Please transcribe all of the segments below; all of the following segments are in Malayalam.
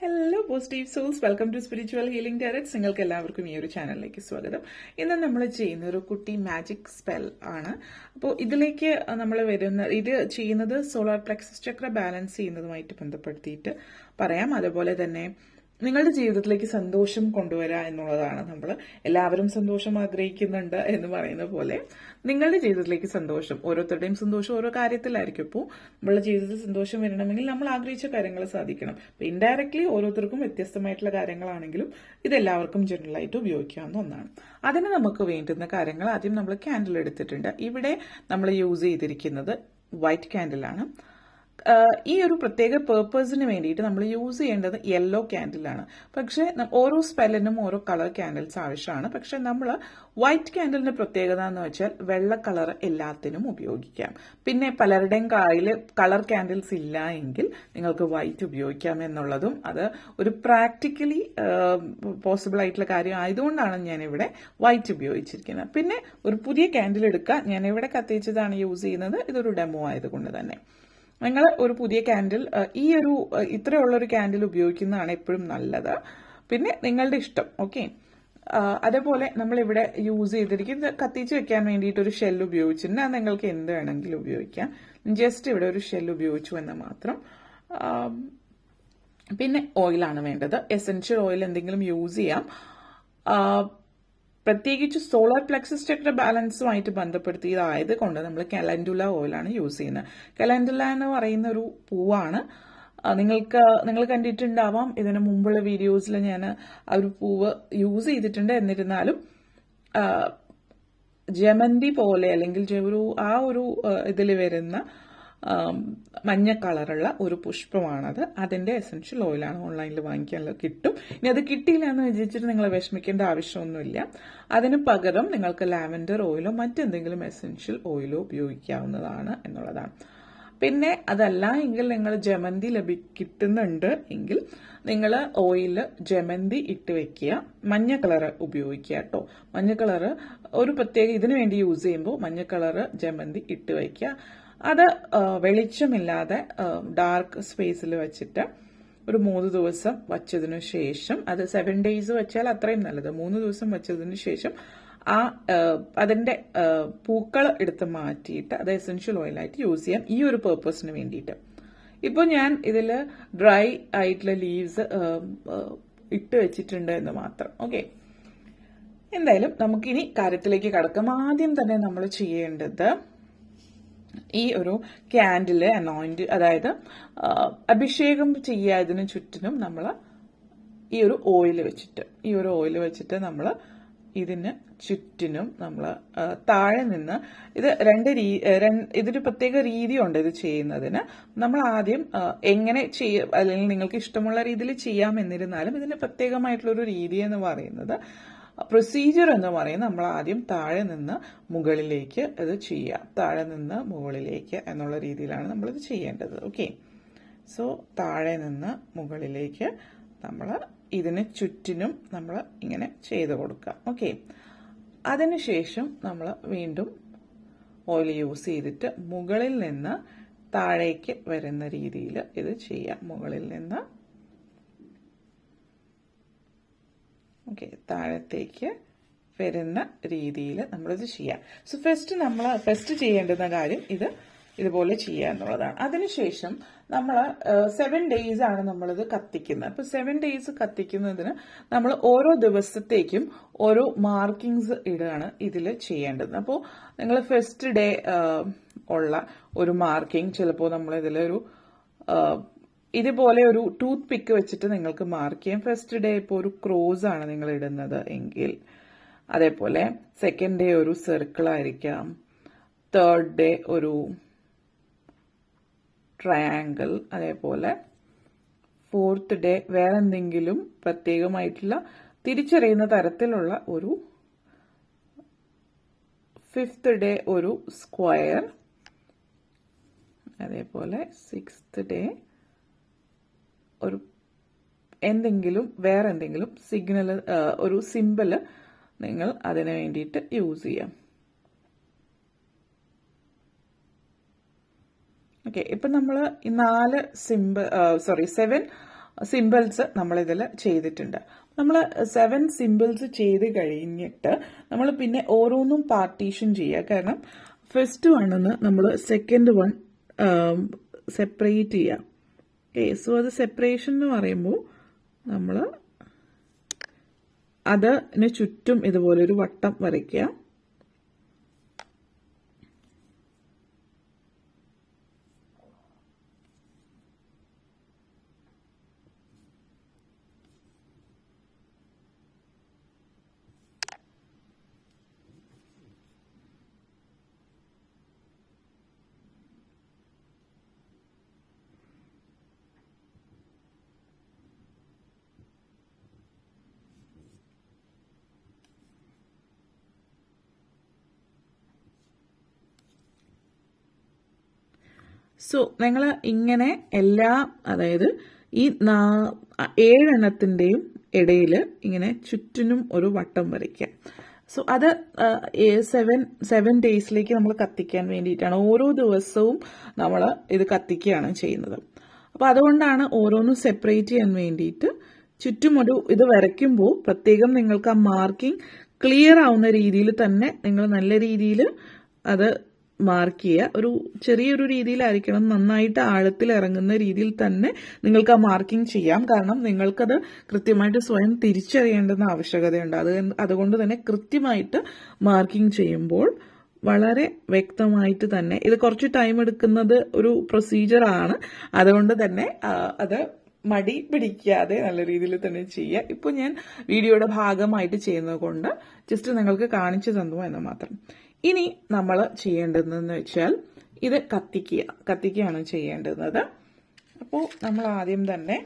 Hello positive souls welcome to spiritual healing directs നിങ്ങൾക്ക് എല്ലാവർക്കും ഈ ഒരു ചാനലിലേക്ക് സ്വാഗതം. ഇന്ന് നമ്മൾ ചെയ്യുന്ന ഒരു കുട്ടി മാജിക് സ്പെൽ ആണ്. അപ്പോൾ ഇതിലേക്ക് നമ്മൾ വരുന്ന ഇത് ചെയ്യുന്നത് സോളാർ പ്ലെക്സസ് ചക്ര ബാലൻസ് ചെയ്യുന്നതുമായിട്ട് ബന്ധപ്പെടുത്തിയിട്ട് പറയാം. അതുപോലെ തന്നെ നിങ്ങളുടെ ജീവിതത്തിലേക്ക് സന്തോഷം കൊണ്ടുവരിക എന്നുള്ളതാണ് നമ്മൾ എല്ലാവരും സന്തോഷം ആഗ്രഹിക്കുന്നുണ്ട് എന്ന് പറയുന്ന പോലെ നിങ്ങളുടെ ജീവിതത്തിലേക്ക് സന്തോഷം ഓരോരുത്തരുടെയും സന്തോഷം ഓരോ കാര്യത്തിലായിരിക്കും. ഇപ്പോൾ നമ്മളുടെ ജീവിതത്തിൽ സന്തോഷം വരണമെങ്കിൽ നമ്മൾ ആഗ്രഹിച്ച കാര്യങ്ങൾ സാധിക്കണം. ഇൻഡയറക്ട്ലി ഓരോരുത്തർക്കും വ്യത്യസ്തമായിട്ടുള്ള കാര്യങ്ങളാണെങ്കിലും ഇത് എല്ലാവർക്കും ജനറലായിട്ട് ഉപയോഗിക്കാവുന്ന ഒന്നാണ്. അതിന് നമുക്ക് വേണ്ടുന്ന കാര്യങ്ങൾ ആദ്യം നമ്മൾ ക്യാൻഡിൽ എടുത്തിട്ടുണ്ട്. ഇവിടെ നമ്മൾ യൂസ് ചെയ്തിരിക്കുന്നത് വൈറ്റ് ക്യാൻഡിലാണ് ഈ ഒരു പ്രത്യേക പേർപ്പസിന് വേണ്ടിയിട്ട് നമ്മൾ യൂസ് ചെയ്യേണ്ടത് യെല്ലോ ക്യാൻഡിലാണ് പക്ഷേ ഓരോ സ്പെല്ലിനും ഓരോ കളർ ക്യാൻഡിൽസ് ആവശ്യമാണ്. പക്ഷേ നമ്മൾ വൈറ്റ് ക്യാൻഡിലിന്റെ പ്രത്യേകത എന്ന് വെച്ചാൽ വെള്ള കളർ എല്ലാത്തിനും ഉപയോഗിക്കാം. പിന്നെ പലരുടെയും കയ്യിൽ കളർ ക്യാൻഡിൽസ് ഇല്ല എങ്കിൽ നിങ്ങൾക്ക് വൈറ്റ് ഉപയോഗിക്കാം എന്നുള്ളതും അത് ഒരു പ്രാക്ടിക്കലി പോസിബിൾ ആയിട്ടുള്ള കാര്യം ആയതുകൊണ്ടാണ് ഞാനിവിടെ വൈറ്റ് ഉപയോഗിച്ചിരിക്കുന്നത്. പിന്നെ ഒരു പുതിയ ക്യാൻഡിൽ എടുക്കുക ഞാൻ ഇവിടെ കത്തിച്ചതാണ് യൂസ് ചെയ്യുന്നത്. ഇതൊരു ഡെമോ ആയതുകൊണ്ട് തന്നെ. നിങ്ങൾ ഒരു പുതിയ ക്യാൻഡിൽ ഈ ഒരു ഇത്രയുള്ളൊരു ക്യാൻഡിൽ ഉപയോഗിക്കുന്നതാണ് എപ്പോഴും നല്ലത്. പിന്നെ നിങ്ങളുടെ ഇഷ്ടം ഓക്കെ അതേപോലെ നമ്മളിവിടെ യൂസ് ചെയ്തിരിക്കുന്നത് കത്തിച്ച് വെക്കാൻ വേണ്ടിയിട്ട് ഒരു ഷെൽ ഉപയോഗിച്ചിട്ടുണ്ട് അത് നിങ്ങൾക്ക് എന്ത് വേണമെങ്കിലും ഉപയോഗിക്കാം. ജസ്റ്റ് ഇവിടെ ഒരു ഷെൽ ഉപയോഗിച്ചു എന്ന് മാത്രം. പിന്നെ ഓയിലാണ് വേണ്ടത്. എസെൻഷ്യൽ ഓയിൽ എന്തെങ്കിലും യൂസ് ചെയ്യാം. പ്രത്യേകിച്ച് സോളാർ പ്ലക്സസ് ചക്ര ബാലൻസുമായിട്ട് ബന്ധപ്പെടുത്തിയതായത് കൊണ്ട് നമ്മൾ കലൻഡുല ഓയിലാണ് യൂസ് ചെയ്യുന്നത്. കലൻഡുല എന്ന് പറയുന്ന ഒരു പൂവാണ് നിങ്ങൾക്ക് നിങ്ങൾ കണ്ടിട്ടുണ്ടാവാം. ഇതിന് മുമ്പുള്ള വീഡിയോസിൽ ഞാൻ ആ ഒരു പൂവ് യൂസ് ചെയ്തിട്ടുണ്ട്. എന്നിരുന്നാലും ജമന്തി പോലെ അല്ലെങ്കിൽ ഒരു ആ ഒരു ഇതിൽ വരുന്ന മഞ്ഞ കളറുള്ള ഒരു പുഷ്പമാണത്. അതിന്റെ എസൻഷ്യൽ ഓയിലാണ് ഓൺലൈനിൽ വാങ്ങിക്കാൻ കിട്ടും. ഇനി അത് കിട്ടിയില്ല എന്ന് വിചാരിച്ചിട്ട് നിങ്ങൾ വിഷമിക്കേണ്ട ആവശ്യമൊന്നുമില്ല. അതിന് പകരം നിങ്ങൾക്ക് ലാവൻഡർ ഓയിലോ മറ്റെന്തെങ്കിലും എസൻഷ്യൽ ഓയിലോ ഉപയോഗിക്കാവുന്നതാണ് എന്നുള്ളതാണ്. പിന്നെ അതല്ല എങ്കിൽ നിങ്ങൾ ജമന്തി ലഭി കിട്ടുന്നുണ്ട് എങ്കിൽ നിങ്ങൾ ഓയിൽ ജമന്തി ഇട്ട് വെക്കുക. മഞ്ഞ കളറ് ഉപയോഗിക്കുക കേട്ടോ. മഞ്ഞ കളറ് ഒരു പ്രത്യേക ഇതിനു വേണ്ടി യൂസ് ചെയ്യുമ്പോൾ മഞ്ഞ കളറ് ജമന്തി ഇട്ട് വെക്കുക. അത് വെളിച്ചമില്ലാതെ ഡാർക്ക് സ്പേസിൽ വെച്ചിട്ട് ഒരു മൂന്ന് ദിവസം വച്ചതിനു ശേഷം അത് സെവൻ ഡേയ്സ് വെച്ചാൽ അത്രയും നല്ലത്. മൂന്ന് ദിവസം വെച്ചതിന് ശേഷം ആ അതിന്റെ പൂക്കൾ എടുത്ത് മാറ്റിയിട്ട് അത് എസെൻഷ്യൽ ഓയിലായിട്ട് യൂസ് ചെയ്യാം. ഈ ഒരു പേർപ്പസിന് വേണ്ടിയിട്ട്. ഇപ്പോൾ ഞാൻ ഇതിൽ ഡ്രൈ ആയിട്ടുള്ള ലീവ്സ് ഇട്ട് വെച്ചിട്ടുണ്ട് എന്ന് മാത്രം. ഓക്കെ എന്തായാലും നമുക്കിനി കാര്യത്തിലേക്ക് കടക്കാം. ആദ്യം തന്നെ നമ്മൾ ചെയ്യേണ്ടത് ഈ ഒരു ക്യാൻഡിൽ അനോയിന്റ് അതായത് അഭിഷേകം ചെയ്യാതിന് ചുറ്റിനും നമ്മൾ ഈ ഒരു ഓയിൽ വെച്ചിട്ട് ഈ ഒരു ഓയിൽ വെച്ചിട്ട് നമ്മൾ ഇതിന് ചുറ്റിനും നമ്മൾ താഴെ നിന്ന് ഇത് രണ്ട് രീ ഇതൊരു പ്രത്യേക രീതിയുണ്ട് ഇത് ചെയ്യുന്നതിന്. നമ്മൾ ആദ്യം എങ്ങനെ ചെയ്യ അല്ലെങ്കിൽ നിങ്ങൾക്ക് ഇഷ്ടമുള്ള രീതിയിൽ ചെയ്യാം എന്നിരുന്നാലും ഇതിന് പ്രത്യേകമായിട്ടുള്ളൊരു രീതി എന്ന് പറയുന്നത് പ്രൊസീജിയർ എന്ന് പറയുന്നത് നമ്മൾ ആദ്യം താഴെ നിന്ന് മുകളിലേക്ക് ഇത് ചെയ്യുക. താഴെ നിന്ന് മുകളിലേക്ക് എന്നുള്ള രീതിയിലാണ് നമ്മളിത് ചെയ്യേണ്ടത്. ഓക്കെ സോ താഴെ നിന്ന് മുകളിലേക്ക് നമ്മൾ ഇതിന് ചുറ്റിനും നമ്മൾ ഇങ്ങനെ ചെയ്ത് കൊടുക്കുക. ഓക്കെ അതിനുശേഷം നമ്മൾ വീണ്ടും ഓയിൽ യൂസ് ചെയ്തിട്ട് മുകളിൽ നിന്ന് താഴേക്ക് വരുന്ന രീതിയിൽ ഇത് ചെയ്യാം. മുകളിൽ നിന്ന് ഓക്കെ താഴത്തേക്ക് വരുന്ന രീതിയിൽ നമ്മളിത് ചെയ്യാം. സോ ഫസ്റ്റ് നമ്മൾ ഫസ്റ്റ് ചെയ്യേണ്ടുന്ന കാര്യം ഇത് ഇതുപോലെ ചെയ്യുക എന്നുള്ളതാണ്. അതിനുശേഷം നമ്മൾ സെവൻ ഡേയ്സ് ആണ് നമ്മളിത് കത്തിക്കുന്നത്. അപ്പോൾ സെവൻ ഡേയ്സ് കത്തിക്കുന്നതിന് നമ്മൾ ഓരോ ദിവസത്തേക്കും ഓരോ മാർക്കിങ്സ് ഇടുകയാണ് ഇതിൽ ചെയ്യേണ്ടത്. അപ്പോൾ നിങ്ങൾ ഫസ്റ്റ് ഡേ ഉള്ള ഒരു മാർക്കിംഗ് ചിലപ്പോൾ നമ്മളിതിലൊരു ഇതുപോലെ ഒരു ടൂത്ത് പിക്ക് വെച്ചിട്ട് നിങ്ങൾക്ക് മാർക്ക് ചെയ്യാം. ഫസ്റ്റ് ഡേ ഇപ്പോൾ ഒരു ക്രോസ് ആണ് നിങ്ങൾ ഇടുന്നത് എങ്കിൽ. അതേപോലെ സെക്കൻഡ് ഡേ ഒരു സർക്കിൾ ആയിരിക്കാം. തേർഡ് ഡേ ഒരു ട്രയാങ്കിൾ അതേപോലെ ഫോർത്ത് ഡേ വേറെ എന്തെങ്കിലും പ്രത്യേകമായിട്ടുള്ള തിരിച്ചറിയുന്ന തരത്തിലുള്ള ഒരു ഫിഫ്ത്ത് ഡേ ഒരു സ്ക്വയർ അതേപോലെ സിക്സ്ത് ഡേ ഒരു എന്തെങ്കിലും വേറെ എന്തെങ്കിലും സിഗ്നൽ ഒരു സിമ്പിൾ നിങ്ങൾ അതിന് വേണ്ടിയിട്ട് യൂസ് ചെയ്യാം. ഓക്കെ ഇപ്പം നമ്മൾ ഈ നാല് സിമ്പിൾ സോറി സെവൻ സിമ്പിൾസ് നമ്മളിതിൽ ചെയ്തിട്ടുണ്ട്. നമ്മൾ സെവൻ സിമ്പിൾസ് ചെയ്ത് കഴിഞ്ഞിട്ട് നമ്മൾ പിന്നെ ഓരോന്നും പാർട്ടീഷൻ ചെയ്യുക കാരണം ഫസ്റ്റ് വണ്ണെന്ന് നമ്മൾ സെക്കൻഡ് വൺ സെപ്പറേറ്റ് ചെയ്യുക ഓക്കെ സോ അത് സെപ്പറേഷൻ എന്ന് പറയുമ്പോൾ നമ്മൾ അതിന് ചുറ്റും ഇതുപോലെ ഒരു വട്ടം വരയ്ക്കുക. സോ നിങ്ങൾ ഇങ്ങനെ എല്ലാ അതായത് ഈ നാ- ഏഴെണ്ണത്തിന്റെയും ഇടയിൽ ഇങ്ങനെ ചുറ്റിനും ഒരു വട്ടം വരയ്ക്കുക. സോ അത് സെവൻ സെവൻ ഡേയ്സിലേക്ക് നമ്മൾ കത്തിക്കാൻ വേണ്ടിയിട്ടാണ് ഓരോ ദിവസവും നമ്മൾ ഇത് കത്തിക്കുകയാണ് ചെയ്യുന്നത്. അപ്പോൾ അതുകൊണ്ടാണ് ഓരോന്നും സെപ്പറേറ്റ് ചെയ്യാൻ വേണ്ടിയിട്ട് ചുറ്റും ഒരു ഇത് വരയ്ക്കുമ്പോൾ പ്രത്യേകം നിങ്ങൾക്ക് ആ മാർക്കിംഗ് ക്ലിയർ ആവുന്ന രീതിയിൽ തന്നെ നിങ്ങൾ നല്ല രീതിയിൽ അത് മാർക്ക് ചെയ്യുക. ഒരു ചെറിയൊരു രീതിയിലായിരിക്കണം. നന്നായിട്ട് ആഴത്തിൽ ഇറങ്ങുന്ന രീതിയിൽ തന്നെ നിങ്ങൾക്ക് ആ മാർക്കിംഗ് ചെയ്യാം. കാരണം നിങ്ങൾക്കത് കൃത്യമായിട്ട് സ്വയം തിരിച്ചറിയേണ്ടുന്ന ആവശ്യകതയുണ്ട്. അത് അതുകൊണ്ട് തന്നെ കൃത്യമായിട്ട് മാർക്കിംഗ് ചെയ്യുമ്പോൾ വളരെ വ്യക്തമായിട്ട് തന്നെ ഇത് കുറച്ച് ടൈം എടുക്കുന്നത് ഒരു പ്രൊസീജിയറാണ് അതുകൊണ്ട് തന്നെ അത് മടി പിടിക്കാതെ നല്ല രീതിയിൽ തന്നെ ചെയ്യുക. ഇപ്പോൾ ഞാൻ വീഡിയോയുടെ ഭാഗമായിട്ട് ചെയ്യുന്നത് കൊണ്ട് ജസ്റ്റ് നിങ്ങൾക്ക് കാണിച്ചു തന്നു എന്ന് മാത്രം. ഇനി നമ്മൾ ചെയ്യേണ്ടതെന്ന് വെച്ചാൽ ഇത് കത്തിക്കുക. കത്തിക്കുകയാണ് ചെയ്യേണ്ടുന്നത് അപ്പോൾ നമ്മൾ ആദ്യം തന്നെ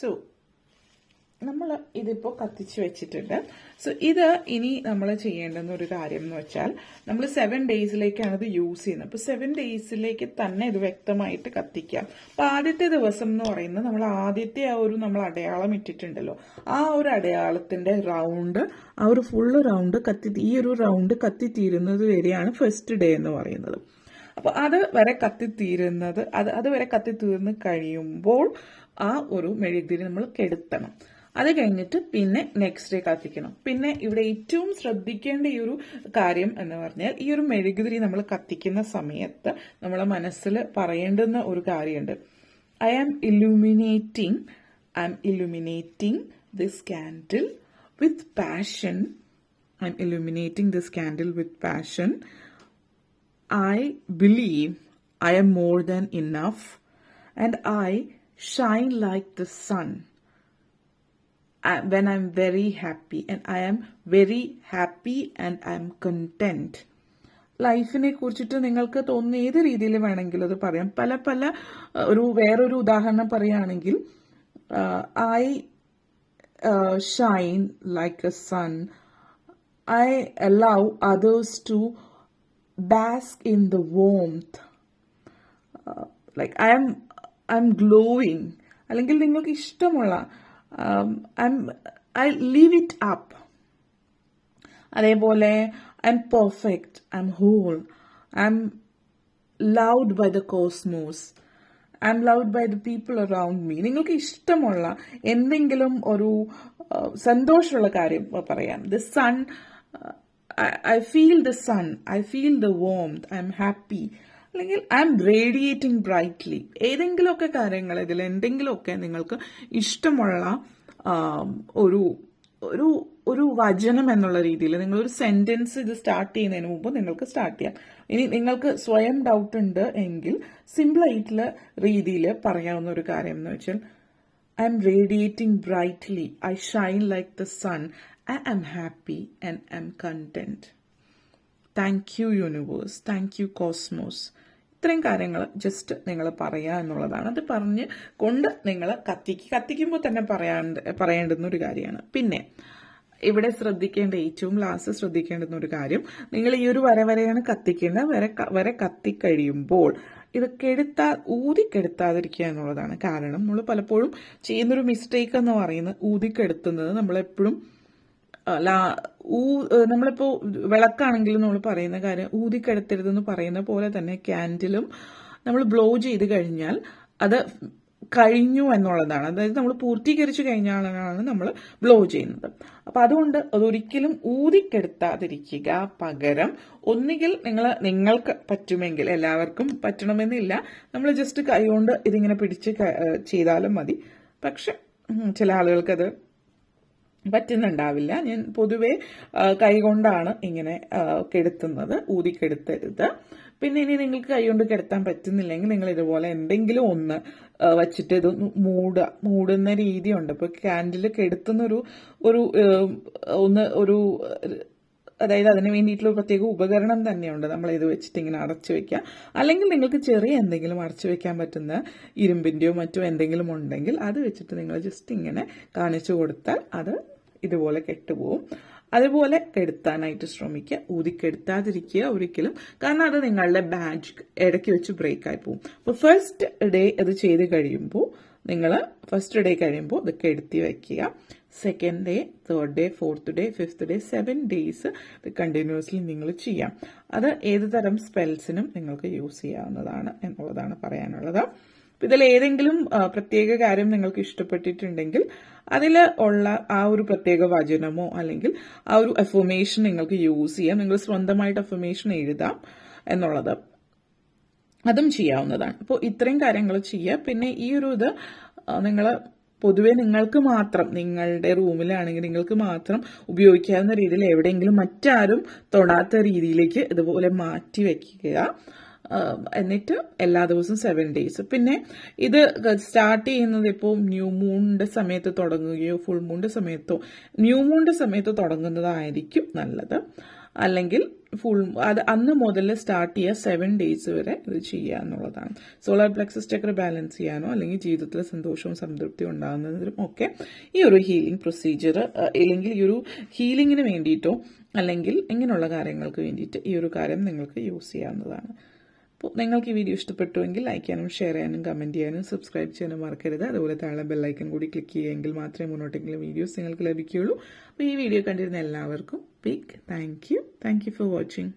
സോ നമ്മൾ ഇതിപ്പോൾ കത്തിച്ച് വെച്ചിട്ടുണ്ട്. സോ ഇത് ഇനി നമ്മൾ ചെയ്യേണ്ടുന്ന ഒരു കാര്യം എന്ന് വെച്ചാൽ നമ്മൾ സെവൻ ഡേയ്സിലേക്കാണ് ഇത് യൂസ് ചെയ്യുന്നത്. അപ്പോൾ സെവൻ ഡേയ്സിലേക്ക് തന്നെ ഇത് വ്യക്തമായിട്ട് കത്തിക്കാം അപ്പോൾ ആദ്യത്തെ ദിവസം എന്ന് പറയുന്നത് നമ്മൾ ആദ്യത്തെ ആ ഒരു നമ്മൾ അടയാളം ഇട്ടിട്ടുണ്ടല്ലോ. ആ ഒരു അടയാളത്തിന്റെ റൗണ്ട് ആ ഒരു ഫുള്ള് റൗണ്ട് കത്തി ഈ ഒരു റൗണ്ട് കത്തിത്തീരുന്നത് വരെയാണ് ഫസ്റ്റ് ഡേ എന്ന് പറയുന്നത്. അപ്പോൾ അത് വരെ കത്തിത്തീരുന്നത് അത് അത് വരെ കത്തിത്തീർന്ന് കഴിയുമ്പോൾ ആ ഒരു മെഴുകുതിരി നമ്മൾ കെടുത്തണം. അത് കഴിഞ്ഞിട്ട് പിന്നെ നെക്സ്റ്റ് ഡേ കത്തിക്കണം. പിന്നെ ഇവിടെ ഏറ്റവും ശ്രദ്ധിക്കേണ്ട ഈ ഒരു കാര്യം എന്ന് പറഞ്ഞാൽ ഈ ഒരു മെഴുകുതിരി നമ്മൾ കത്തിക്കുന്ന സമയത്ത് നമ്മളെ മനസ്സിൽ പറയേണ്ടുന്ന ഒരു കാര്യമുണ്ട്. I am illuminating I am illuminating this candle with passion I'm illuminating this candle with passion I believe I'm more than enough and I shine like the sun. When I'm very happy and I am very happy and I am content. ലൈഫിനെ കുറിച്ചിട്ട് നിങ്ങൾക്ക് തോന്നുന്ന ഏത് രീതിയിൽ വേണമെങ്കിലും അത് പറയാം. പല പല ഒരു വേറൊരു ഉദാഹരണം പറയുകയാണെങ്കിൽ I shine like a sun I allow others to bask in the warmth. Like I i am i'm glowing. അല്ലെങ്കിൽ നിങ്ങൾക്ക് ഇഷ്ടമുള്ള I I live it up അതേപോലെ I'm perfect I'm whole I'm loved by the cosmos I'm loved by the people around me നിങ്ങൾക്ക് ഇഷ്ടമുള്ള എന്തെങ്കിലും ഒരു ആ, സന്തോഷമുള്ള കാര്യം പറയാം. The sun I feel the sun I feel the warm I'm happy അല്ലെങ്കിൽ ഐ എം റേഡിയേറ്റിംഗ് ബ്രൈറ്റ്ലി ഏതെങ്കിലുമൊക്കെ കാര്യങ്ങൾ ഇതിൽ എന്തെങ്കിലുമൊക്കെ നിങ്ങൾക്ക് ഇഷ്ടമുള്ള ഒരു ഒരു ഒരു വചനം എന്നുള്ള രീതിയിൽ നിങ്ങൾ ഒരു സെന്റൻസ് ഇത് സ്റ്റാർട്ട് ചെയ്യുന്നതിന് മുമ്പ് നിങ്ങൾക്ക് സ്റ്റാർട്ട് ചെയ്യാം. ഇനി നിങ്ങൾക്ക് സ്വയം ഡൗട്ട് ഉണ്ട് എങ്കിൽ സിമ്പിൾ ആയിട്ടുള്ള രീതിയിൽ പറയാവുന്ന ഒരു കാര്യം എന്ന് വെച്ചാൽ I'm radiating brightly I shine like the sun I am happy and I'm content thank you universe thank you cosmos ഇത്രയും കാര്യങ്ങൾ ജസ്റ്റ് നിങ്ങൾ പറയുക എന്നുള്ളതാണ്. അത് പറഞ്ഞ് കൊണ്ട് നിങ്ങൾ കത്തിക്ക് കത്തിക്കുമ്പോൾ തന്നെ പറയാണ്ട് പറയേണ്ടുന്ന ഒരു കാര്യമാണ്. പിന്നെ ഇവിടെ ശ്രദ്ധിക്കേണ്ട ഏറ്റവും ലാസ്റ്റ് ശ്രദ്ധിക്കേണ്ടുന്ന ഒരു കാര്യം നിങ്ങൾ ഈ ഒരു വര വരെയാണ് കത്തിക്കേണ്ടത് വര വര കത്തിക്കഴിയുമ്പോൾ ഇത് കെടുത്താ ഊതിക്കെടുത്താതിരിക്കുക എന്നുള്ളതാണ്. കാരണം നമ്മൾ പലപ്പോഴും ചെയ്യുന്നൊരു മിസ്റ്റേക്ക് എന്ന് പറയുന്നത് ഊതിക്കെടുത്തുന്നത് നമ്മളെപ്പോഴും അല്ല ഊ നമ്മളിപ്പോ വിളക്കാണെങ്കിലും നമ്മൾ പറയുന്ന കാര്യം ഊതിക്കെടുത്തരുതെന്ന് പറയുന്ന പോലെ തന്നെ ക്യാൻഡിലും നമ്മൾ ബ്ലോ ചെയ്ത് കഴിഞ്ഞാൽ അത് കഴിഞ്ഞു എന്നുള്ളതാണ്. അതായത് നമ്മൾ പൂർത്തീകരിച്ചു കഴിഞ്ഞാലാണ് നമ്മൾ ബ്ലോ ചെയ്യുന്നത്. അപ്പൊ അതുകൊണ്ട് അതൊരിക്കലും ഊതിക്കെടുത്താതിരിക്കുക പകരം ഒന്നുകിൽ നിങ്ങൾ നിങ്ങൾക്ക് പറ്റുമെങ്കിൽ എല്ലാവർക്കും പറ്റണമെന്നില്ല. നമ്മൾ ജസ്റ്റ് കൈകൊണ്ട് ഇതിങ്ങനെ പിടിച്ച് ചെയ്താലും മതി. പക്ഷെ ചില ആളുകൾക്കത് പറ്റുന്നുണ്ടാവില്ല. ഞാൻ പൊതുവെ കൈകൊണ്ടാണ് ഇങ്ങനെ കെടുത്തുന്നത് ഊതിക്കെടുത്തരുത്. പിന്നെ ഇനി നിങ്ങൾക്ക് കൈകൊണ്ട് കിടത്താൻ പറ്റുന്നില്ലെങ്കിൽ നിങ്ങൾ ഇതുപോലെ എന്തെങ്കിലും ഒന്ന് വെച്ചിട്ട് ഇത് മൂടുക മൂടുന്ന രീതിയുണ്ട്. ഇപ്പോൾ ക്യാൻഡിൽ കെടുത്തുന്ന ഒരു ഒന്ന് ഒരു അതായത് അതിന് വേണ്ടിയിട്ടുള്ള പ്രത്യേക ഉപകരണം തന്നെയുണ്ട്. നമ്മൾ ഇത് വെച്ചിട്ട് ഇങ്ങനെ അടച്ചു വെക്കുക. അല്ലെങ്കിൽ നിങ്ങൾക്ക് ചെറിയ എന്തെങ്കിലും അടച്ചു വെക്കാൻ പറ്റുന്ന ഇരുമ്പിന്റെയോ മറ്റോ എന്തെങ്കിലും ഉണ്ടെങ്കിൽ അത് വെച്ചിട്ട് നിങ്ങൾ ജസ്റ്റ് ഇങ്ങനെ കാണിച്ചു കൊടുത്താൽ അത് ഇതുപോലെ കെട്ടുപോകും അതുപോലെ കെടുത്താനായിട്ട് ശ്രമിക്കുക. ഊതിക്കെടുത്താതിരിക്കുക ഒരിക്കലും. കാരണം അത് നിങ്ങളുടെ ബാഗ് ഇടയ്ക്ക് വെച്ച് ബ്രേക്ക് ആയി പോകും അപ്പോൾ ഫസ്റ്റ് ഡേ അത് ചെയ്ത് കഴിയുമ്പോൾ നിങ്ങൾ ഫസ്റ്റ് ഡേ കഴിയുമ്പോൾ ഇത് കെടുത്തി വയ്ക്കുക second day third day fourth day fifth day seven days ഇത് കണ്ടിന്യൂസ്ലി നിങ്ങൾ ചെയ്യാം. അത് ഏത് തരം സ്പെൽസിനും നിങ്ങൾക്ക് യൂസ് ചെയ്യാവുന്നതാണ് എന്നുള്ളതാണ് പറയാനുള്ളത്. ഇതിൽ ഏതെങ്കിലും പ്രത്യേക കാര്യം നിങ്ങൾക്ക് ഇഷ്ടപ്പെട്ടിട്ടുണ്ടെങ്കിൽ അതിൽ ഉള്ള ആ ഒരു പ്രത്യേക വചനമോ അല്ലെങ്കിൽ ആ ഒരു അഫർമേഷൻ നിങ്ങൾക്ക് യൂസ് ചെയ്യാം. നിങ്ങൾ സ്വന്തമായിട്ട് അഫർമേഷൻ എഴുതാം എന്നുള്ളത്. അതും ചെയ്യാവുന്നതാണ്. അപ്പോൾ ഇത്രയും കാര്യങ്ങൾ ചെയ്യുക. പിന്നെ ഈ ഒരു ഇത് നിങ്ങൾ പൊതുവെ നിങ്ങൾക്ക് മാത്രം നിങ്ങളുടെ റൂമിലാണെങ്കിൽ നിങ്ങൾക്ക് മാത്രം ഉപയോഗിക്കാവുന്ന രീതിയിൽ എവിടെയെങ്കിലും മറ്റാരും തൊടാത്ത രീതിയിലേക്ക് ഇതുപോലെ മാറ്റി വെക്കുക. ആ, എന്നിട്ട് എല്ലാ ദിവസവും സെവൻ ഡേയ്സ് പിന്നെ ഇത് സ്റ്റാർട്ട് ചെയ്യുന്നത് ഇപ്പോൾ ന്യൂ മൂണിന്റെ സമയത്ത് തുടങ്ങുകയോ ഫുൾ മൂണിന്റെ സമയത്തോ ന്യൂ മൂണിന്റെ സമയത്ത് തുടങ്ങുന്നതായിരിക്കും നല്ലത്. അല്ലെങ്കിൽ ഫുൾ അത് അന്ന് മുതൽ സ്റ്റാർട്ട് ചെയ്യുക സെവൻ ഡേയ്സ് വരെ ഇത് ചെയ്യുക എന്നുള്ളതാണ്. സോളാർ പ്ലക്സസ് ചക്ര ബാലൻസ് ചെയ്യാനോ അല്ലെങ്കിൽ ജീവിതത്തിൽ സന്തോഷവും സംതൃപ്തി ഉണ്ടാകുന്നതിനും ഒക്കെ ഈ ഒരു ഹീലിംഗ് പ്രൊസീജിയർ അല്ലെങ്കിൽ ഈ ഒരു ഹീലിംഗിന് വേണ്ടിയിട്ടോ അല്ലെങ്കിൽ ഇങ്ങനെയുള്ള കാര്യങ്ങൾക്ക് വേണ്ടിയിട്ട് ഈ ഒരു കാര്യം നിങ്ങൾക്ക് യൂസ് ചെയ്യാവുന്നതാണ്. നിങ്ങൾക്ക് ഈ വീഡിയോ ഇഷ്ടപ്പെട്ടുവെങ്കിൽ ലൈക്ക് ചെയ്യാനും ഷെയർ ചെയ്യാനും കമന്റ് ചെയ്യാനും സബ്സ്ക്രൈബ് ചെയ്യാനും മറക്കരുത്. അതുപോലെ താഴെ ബെല്ലൈക്കൺ കൂടി ക്ലിക്ക് ചെയ്യുമെങ്കിൽ മാത്രമേ മുന്നോട്ടെങ്കിലും വീഡിയോസ് നിങ്ങൾക്ക് ലഭിക്കുകയുള്ളൂ. അപ്പോൾ ഈ വീഡിയോ കണ്ടിരുന്ന എല്ലാവർക്കും big thank you thank you for watching